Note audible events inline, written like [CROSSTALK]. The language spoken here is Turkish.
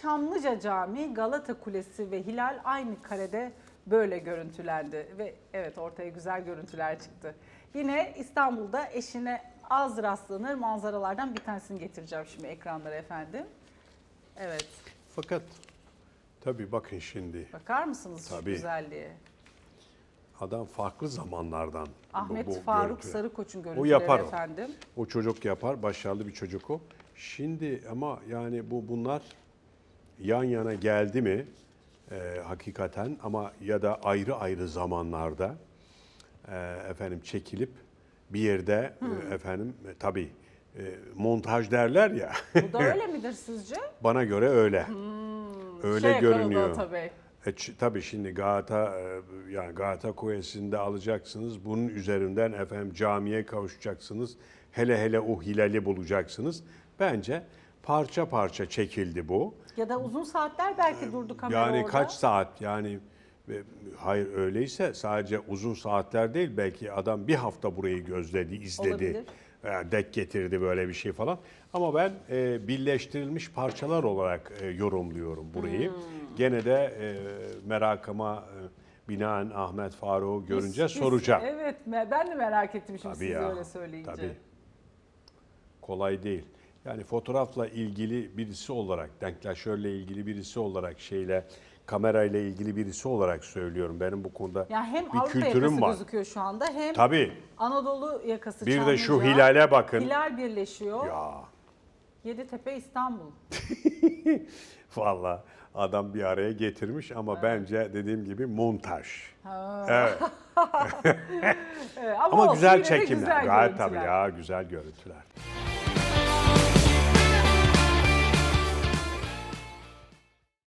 Çamlıca Camii, Galata Kulesi ve Hilal aynı karede böyle görüntülendi. Ve evet ortaya güzel görüntüler çıktı. Yine İstanbul'da eşine az rastlanır manzaralardan bir tanesini getireceğim şimdi ekranlara efendim. Evet Fakat tabii bakın şimdi bakar mısınız şu Tabii. güzelliğe? adam farklı zamanlardan bu- Ahmet bu Faruk görüntüler. Sarıkoç'un O görüntüleri yapar o. efendim. O çocuk yapar, başarılı bir çocuk o. Şimdi ama yani bu bunlar yan yana geldi mi e, hakikaten ama ya da ayrı ayrı zamanlarda e, efendim çekilip bir yerde e, efendim e, tabii e, montaj derler ya. Bu da öyle [LAUGHS] midir sizce? Bana göre öyle. Öyle Şey görünüyor. tabii. E, ç- tabii şimdi Galata e, yani Galata Kulesi'nde alacaksınız. Bunun üzerinden efendim camiye kavuşacaksınız. Hele hele o hilali bulacaksınız. Bence parça parça çekildi bu. Ya da uzun saatler belki durdu kamera yani orada. kaç saat yani e, hayır öyleyse sadece uzun saatler değil belki adam bir hafta burayı gözledi, izledi. Olabilir. Yani dek getirdi böyle bir şey falan. Ama ben e, birleştirilmiş parçalar olarak e, yorumluyorum burayı. Hmm. Gene de e, merakıma e, binaen Ahmet Faruk'u görünce Biz- biz- soracağım. Evet me- ben de merak ettim şimdi Tabii siz ya. öyle söyleyince. Tabii. Kolay değil. Yani fotoğrafla ilgili birisi olarak, denklaşörle ilgili birisi olarak, şeyle kamerayla ilgili birisi olarak söylüyorum. Benim bu konuda Yani hem bir Avrupa kültürüm yakası var. gözüküyor şu anda hem Tabii. Anadolu yakası Bir de şu hilale bakın. Hilal birleşiyor. Ya Yeditepe İstanbul. [LAUGHS] Vallahi adam bir araya getirmiş ama bence dediğim gibi montaj. Ha. Evet. [LAUGHS] Evet, Ama olsun, güzel çekimler. güzel Gayet tabii ya güzel görüntüler.